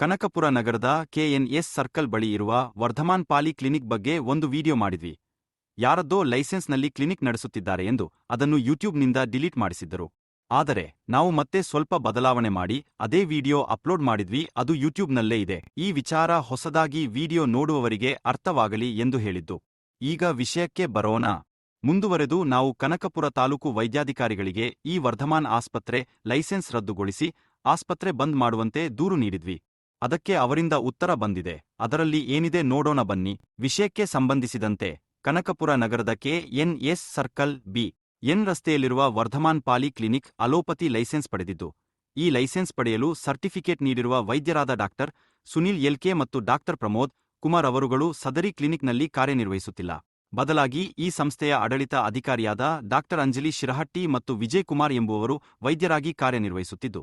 ಕನಕಪುರ ನಗರದ ಕೆಎನ್ಎಸ್ ಸರ್ಕಲ್ ಬಳಿ ಇರುವ ವರ್ಧಮಾನ್ ಪಾಲಿ ಕ್ಲಿನಿಕ್ ಬಗ್ಗೆ ಒಂದು ವಿಡಿಯೋ ಮಾಡಿದ್ವಿ. ಯಾರದ್ದೋ ಲೈಸೆನ್ಸ್ನಲ್ಲಿ ಕ್ಲಿನಿಕ್ ನಡೆಸುತ್ತಿದ್ದಾರೆ ಎಂದು ಅದನ್ನು ಯೂಟ್ಯೂಬ್ನಿಂದ ಡಿಲೀಟ್ ಮಾಡಿಸಿದ್ದರು. ಆದರೆ ನಾವು ಮತ್ತೆ ಸ್ವಲ್ಪ ಬದಲಾವಣೆ ಮಾಡಿ ಅದೇ ವಿಡಿಯೋ ಅಪ್ಲೋಡ್ ಮಾಡಿದ್ವಿ, ಅದು ಯೂಟ್ಯೂಬ್ನಲ್ಲೇ ಇದೆ. ಈ ವಿಚಾರ ಹೊಸದಾಗಿ ವಿಡಿಯೋ ನೋಡುವವರಿಗೆ ಅರ್ಥವಾಗಲಿ ಎಂದು ಹೇಳಿದ್ದು. ಈಗ ವಿಷಯಕ್ಕೆ ಬರೋಣ. ಮುಂದುವರೆದು ನಾವು ಕನಕಪುರ ತಾಲೂಕು ವೈದ್ಯಾಧಿಕಾರಿಗಳಿಗೆ ಈ ವರ್ಧಮಾನ್ ಆಸ್ಪತ್ರೆ ಲೈಸೆನ್ಸ್ ರದ್ದುಗೊಳಿಸಿ, ಆಸ್ಪತ್ರೆ ಬಂದ್ ಮಾಡುವಂತೆ ದೂರು ನೀಡಿದ್ವಿ. ಅದಕ್ಕೆ ಅವರಿಂದ ಉತ್ತರ ಬಂದಿದೆ. ಅದರಲ್ಲಿ ಏನಿದೆ ನೋಡೋಣ ಬನ್ನಿ. ವಿಷಯಕ್ಕೆ ಸಂಬಂಧಿಸಿದಂತೆ ಕನಕಪುರ ನಗರದ K N S circle B N ರಸ್ತೆಯಲ್ಲಿರುವ Vardhaman poly clinic allopathy licence ಪಡೆದಿದ್ದು, ಈ ಲೈಸೆನ್ಸ್ ಪಡೆಯಲು ಸರ್ಟಿಫಿಕೇಟ್ ನೀಡಿರುವ ವೈದ್ಯರಾದ ಡಾಕ್ಟರ್ ಸುನಿಲ್ ಎಲ್ಕೆ ಮತ್ತು ಡಾಕ್ಟರ್ ಪ್ರಮೋದ್ ಕುಮಾರ್ ಅವರುಗಳು ಸದರಿ ಕ್ಲಿನಿಕ್ನಲ್ಲಿ ಕಾರ್ಯನಿರ್ವಹಿಸುತ್ತಿಲ್ಲ. ಬದಲಾಗಿ ಈ ಸಂಸ್ಥೆಯ ಆಡಳಿತ ಅಧಿಕಾರಿಯಾದ ಡಾಕ್ಟರ್ ಅಂಜಲಿ ಶಿರಹಟ್ಟಿ ಮತ್ತು ವಿಜಯ್ ಕುಮಾರ್ ಎಂಬುವರು ವೈದ್ಯರಾಗಿ ಕಾರ್ಯನಿರ್ವಹಿಸುತ್ತಿದ್ದು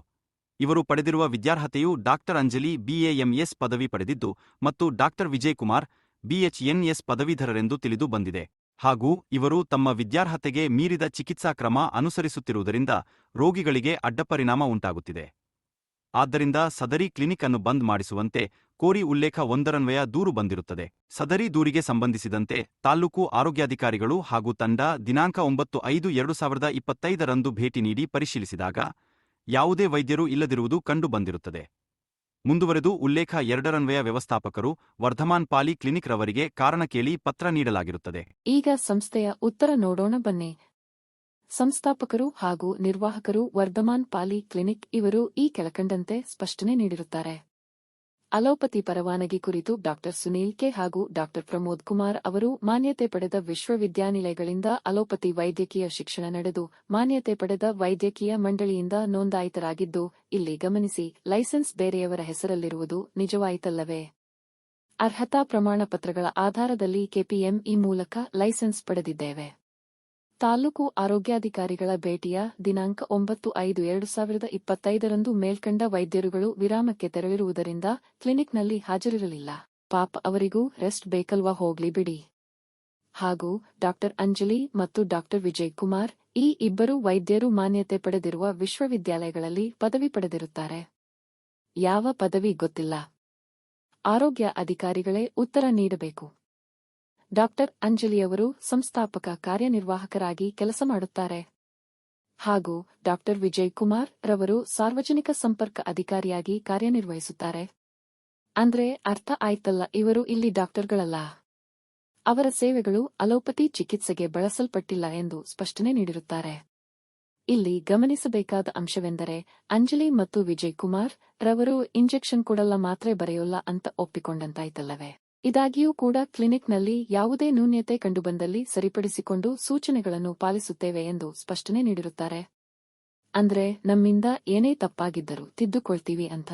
ಇವರು ಪಡೆದಿರುವ ವಿದ್ಯಾರ್ಹತೆಯು ಡಾಕ್ಟರ್ ಅಂಜಲಿ ಬಿಎಎಂಎಸ್ ಪದವಿ ಪಡೆದಿದ್ದು ಮತ್ತು ಡಾಕ್ಟರ್ ವಿಜಯ್ ಕುಮಾರ್ ಬಿಎಚ್ಎನ್ಎಸ್ ಪದವೀಧರರೆಂದು ತಿಳಿದು ಬಂದಿದೆ. ಹಾಗೂ ಇವರು ತಮ್ಮ ವಿದ್ಯಾರ್ಹತೆಗೆ ಮೀರಿದ ಚಿಕಿತ್ಸಾ ಕ್ರಮ ಅನುಸರಿಸುತ್ತಿರುವುದರಿಂದ ರೋಗಿಗಳಿಗೆ ಅಡ್ಡಪರಿಣಾಮ ಉಂಟಾಗುತ್ತಿದೆ. ಆದ್ದರಿಂದ ಸದರಿ ಕ್ಲಿನಿಕ್ ಅನ್ನು ಬಂದ್ ಮಾಡಿಸುವಂತೆ ಕೋರಿ ಉಲ್ಲೇಖ ಒಂದರನ್ವಯ ದೂರು ಬಂದಿರುತ್ತದೆ. ಸದರಿ ದೂರಿಗೆ ಸಂಬಂಧಿಸಿದಂತೆ ತಾಲ್ಲೂಕು ಆರೋಗ್ಯಾಧಿಕಾರಿಗಳು ಹಾಗೂ ತಂಡ ದಿನಾಂಕ ಒಂಬತ್ತು ಐದು ಎರಡು ಸಾವಿರದ ಭೇಟಿ ನೀಡಿ ಪರಿಶೀಲಿಸಿದಾಗ ಯಾವುದೇ ವೈದ್ಯರು ಇಲ್ಲದಿರುವುದು ಕಂಡುಬಂದಿರುತ್ತದೆ. ಮುಂದುವರೆದು ಉಲ್ಲೇಖ ಎರಡರನ್ವಯ ವ್ಯವಸ್ಥಾಪಕರು ವರ್ಧಮಾನ್ ಪಾಲಿ ಕ್ಲಿನಿಕ್ ರವರಿಗೆ ಕಾರಣ ಕೇಳಿ ಪತ್ರ ನೀಡಲಾಗಿರುತ್ತದೆ. ಈಗ ಸಂಸ್ಥೆಯ ಉತ್ತರ ನೋಡೋಣ ಬನ್ನಿ. ಸಂಸ್ಥಾಪಕರು ಹಾಗೂ ನಿರ್ವಾಹಕರು ವರ್ಧಮಾನ್ ಪಾಲಿ ಕ್ಲಿನಿಕ್ ಇವರು ಈ ಕೆಳಕಂಡಂತೆ ಸ್ಪಷ್ಟನೆ ನೀಡಿರುತ್ತಾರೆ. ಅಲೋಪತಿ ಪರವಾನಗಿ ಕುರಿತು ಡಾಕ್ಟರ್ ಸುನೀಲ್ ಕೆ ಹಾಗೂ ಡಾಕ್ಟರ್ ಪ್ರಮೋದ್ ಕುಮಾರ್ ಅವರು ಮಾನ್ಯತೆ ಪಡೆದ ವಿಶ್ವವಿದ್ಯಾನಿಲಯಗಳಿಂದ ಅಲೋಪತಿ ವೈದ್ಯಕೀಯ ಶಿಕ್ಷಣ ನಡೆದು, ಮಾನ್ಯತೆ ಪಡೆದ ವೈದ್ಯಕೀಯ ಮಂಡಳಿಯಿಂದ ನೋಂದಾಯಿತರಾಗಿದ್ದು, ಇಲ್ಲಿ ಗಮನಿಸಿ, ಲೈಸೆನ್ಸ್ ಬೇರೆಯವರ ಹೆಸರಲ್ಲಿರುವುದು ನಿಜವಾಯಿತಲ್ಲವೇ? ಅರ್ಹತಾ ಪ್ರಮಾಣ ಪತ್ರಗಳ ಆಧಾರದಲ್ಲಿ ಕೆಪಿಎಂಇ ಮೂಲಕ ಲೈಸೆನ್ಸ್ ಪಡೆದಿದ್ದೇವೆ. ತಾಲೂಕು ಆರೋಗ್ಯಾಧಿಕಾರಿಗಳ ಭೇಟಿಯ ದಿನಾಂಕ ಒಂಬತ್ತು ಐದು ಎರಡು ಸಾವಿರದ ಇಪ್ಪತ್ತೈದರಂದು ಮೇಲ್ಕಂಡ ವೈದ್ಯರುಗಳು ವಿರಾಮಕ್ಕೆ ತೆರಳಿರುವುದರಿಂದ ಕ್ಲಿನಿಕ್ನಲ್ಲಿ ಹಾಜರಿರಲಿಲ್ಲ. ಪಾಪ ಅವರಿಗೂ ರೆಸ್ಟ್ ಬೇಕಲ್ವಾ ಹೋಗ್ಲಿ ಬಿಡಿ. ಹಾಗೂ ಡಾಕ್ಟರ್ ಅಂಜಲಿ ಮತ್ತು ಡಾಕ್ಟರ್ ವಿಜಯ್ ಕುಮಾರ್ ಈ ಇಬ್ಬರು ವೈದ್ಯರು ಮಾನ್ಯತೆ ಪಡೆದಿರುವ ವಿಶ್ವವಿದ್ಯಾಲಯಗಳಲ್ಲಿ ಪದವಿ ಪಡೆದಿರುತ್ತಾರೆ. ಯಾವ ಪದವಿ ಗೊತ್ತಿಲ್ಲ. ಆರೋಗ್ಯ ಅಧಿಕಾರಿಗಳೇ ಉತ್ತರ ನೀಡಬೇಕು. ಡಾಕ್ಟರ್ ಅಂಜಲಿಯವರು ಸಂಸ್ಥಾಪಕ ಕಾರ್ಯನಿರ್ವಾಹಕರಾಗಿ ಕೆಲಸ ಮಾಡುತ್ತಾರೆ. ಹಾಗೂ ಡಾಕ್ಟರ್ ವಿಜಯ್ ಕುಮಾರ್ ರವರು ಸಾರ್ವಜನಿಕ ಸಂಪರ್ಕ ಅಧಿಕಾರಿಯಾಗಿ ಕಾರ್ಯನಿರ್ವಹಿಸುತ್ತಾರೆ. ಅಂದ್ರೆ ಅರ್ಥ ಆಯ್ತಲ್ಲ ಇವರು ಇಲ್ಲಿ ಡಾಕ್ಟರ್ಗಳಲ್ಲ? ಅವರ ಸೇವೆಗಳು ಅಲೋಪತಿ ಚಿಕಿತ್ಸೆಗೆ ಬಳಸಲ್ಪಟ್ಟಿಲ್ಲ ಎಂದು ಸ್ಪಷ್ಟನೆ ನೀಡಿರುತ್ತಾರೆ. ಇಲ್ಲಿ ಗಮನಿಸಬೇಕಾದ ಅಂಶವೆಂದರೆ ಅಂಜಲಿ ಮತ್ತು ವಿಜಯ್ ಕುಮಾರ್ ರವರು ಇಂಜೆಕ್ಷನ್ ಕೊಡಲ್ಲ ಮಾತ್ರೆ ಬರೆಯೋಲ್ಲ ಅಂತ ಒಪ್ಪಿಕೊಂಡಂತಾಯ್ತಲ್ಲವೇ? ಇದಾಗಿಯೂ ಕೂಡ ಕ್ಲಿನಿಕ್ನಲ್ಲಿ ಯಾವುದೇ ನ್ಯೂನ್ಯತೆ ಕಂಡುಬಂದಲ್ಲಿ ಸರಿಪಡಿಸಿಕೊಂಡು ಸೂಚನೆಗಳನ್ನು ಪಾಲಿಸುತ್ತೇವೆ ಎಂದು ಸ್ಪಷ್ಟನೆ ನೀಡಿರುತ್ತಾರೆ. ಅಂದ್ರೆ, ನಮ್ಮಿಂದ ಏನೇ ತಪ್ಪಾಗಿದ್ದರೂ ತಿದ್ದುಕೊಳ್ತೀವಿ ಅಂತ?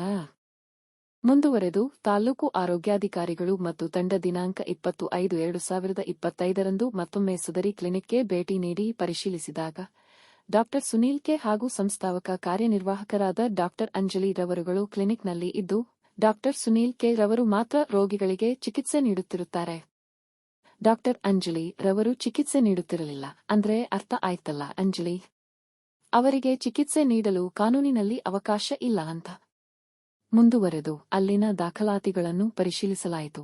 ಮುಂದುವರೆದು, ತಾಲೂಕು ಆರೋಗ್ಯಾಧಿಕಾರಿಗಳು ಮತ್ತು ತಂಡ ದಿನಾಂಕ ಇಪ್ಪತ್ತು ಐದು ಎರಡು ಸಾವಿರದ ಇಪ್ಪತ್ತೈದರಂದು ಮತ್ತೊಮ್ಮೆ ಸದರಿ ಕ್ಲಿನಿಕ್ಗೆ ಭೇಟಿ ನೀಡಿ ಪರಿಶೀಲಿಸಿದಾಗ, ಡಾಕ್ಟರ್ ಸುನೀಲ್ ಕೆ ಹಾಗೂ ಸಂಸ್ಥಾಪಕ ಕಾರ್ಯನಿರ್ವಾಹಕರಾದ ಡಾಕ್ಟರ್ ಅಂಜಲಿ ರವರುಗಳು ಕ್ಲಿನಿಕ್ನಲ್ಲಿ ಇದ್ದು ಡಾಕ್ಟರ್ ಸುನೀಲ್ ಕೆ ರವರು ಮಾತ್ರ ರೋಗಿಗಳಿಗೆ ಚಿಕಿತ್ಸೆ ನೀಡುತ್ತಿರುತ್ತಾರೆ. ಡಾಕ್ಟರ್ ಅಂಜಲಿ ರವರು ಚಿಕಿತ್ಸೆ ನೀಡುತ್ತಿರಲಿಲ್ಲ. ಅಂದ್ರೆ ಅರ್ಥ ಆಯ್ತಲ್ಲ ಅಂಜಲಿ? ಅವರಿಗೆ ಚಿಕಿತ್ಸೆ ನೀಡಲು ಕಾನೂನಿನಲ್ಲಿ ಅವಕಾಶ ಇಲ್ಲ ಅಂತ. ಮುಂದುವರೆದು ಅಲ್ಲಿನ ದಾಖಲಾತಿಗಳನ್ನು ಪರಿಶೀಲಿಸಲಾಯಿತು.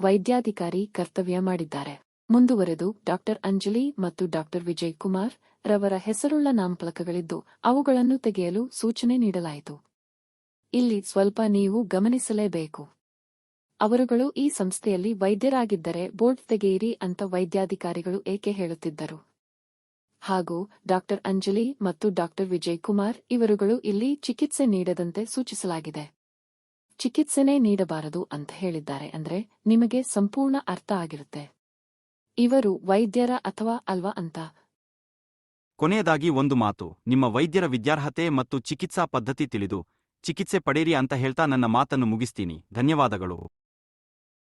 ವೈದ್ಯಾಧಿಕಾರಿ ಕರ್ತವ್ಯ ಮಾಡಿದ್ದಾರೆ. ಮುಂದುವರೆದು ಡಾಕ್ಟರ್ ಅಂಜಲಿ ಮತ್ತು ಡಾಕ್ಟರ್ ವಿಜಯ್ ಕುಮಾರ್ ರವರ ಹೆಸರುಳ್ಳ ನಾಮಫಲಕಗಳಿದ್ದು ಅವುಗಳನ್ನು ತೆಗೆಯಲು ಸೂಚನೆ ನೀಡಲಾಯಿತು. ಇಲ್ಲಿ ಸ್ವಲ್ಪ ನೀವು ಗಮನಿಸಲೇಬೇಕು. ಅವರುಗಳು ಈ ಸಂಸ್ಥೆಯಲ್ಲಿ ವೈದ್ಯರಾಗಿದ್ದರೆ ಬೋರ್ಡ್ ತೆಗೆಯಿರಿ ಅಂತ ವೈದ್ಯಾಧಿಕಾರಿಗಳು ಏಕೆ ಹೇಳುತ್ತಿದ್ದರು. ಹಾಗೂ ಡಾಕ್ಟರ್ ಅಂಜಲಿ ಮತ್ತು ಡಾಕ್ಟರ್ ವಿಜಯ್ ಕುಮಾರ್ ಇವರುಗಳು ಇಲ್ಲಿ ಚಿಕಿತ್ಸೆ ನೀಡದಂತೆ ಸೂಚಿಸಲಾಗಿದೆ. ಚಿಕಿತ್ಸೆನೇ ನೀಡಬಾರದು ಅಂತ ಹೇಳಿದ್ದಾರೆ ಅಂದ್ರೆ ನಿಮಗೆ ಸಂಪೂರ್ಣ ಅರ್ಥ ಆಗಿರುತ್ತೆ. ಇವರು ವೈದ್ಯರ ಅಥವಾ ಅಲ್ವಾ ಅಂತ. ಕೊನೆಯದಾಗಿ ಒಂದು ಮಾತು, ನಿಮ್ಮ ವೈದ್ಯರ ವಿದ್ಯಾರ್ಹತೆ ಮತ್ತು ಚಿಕಿತ್ಸಾ ಪದ್ಧತಿ ತಿಳಿದು ಚಿಕಿತ್ಸೆ ಪಡೆಯಿರಿ ಅಂತ ಹೇಳ್ತಾ ನನ್ನ ಮಾತನ್ನು ಮುಗಿಸ್ತೀನಿ. ಧನ್ಯವಾದಗಳು.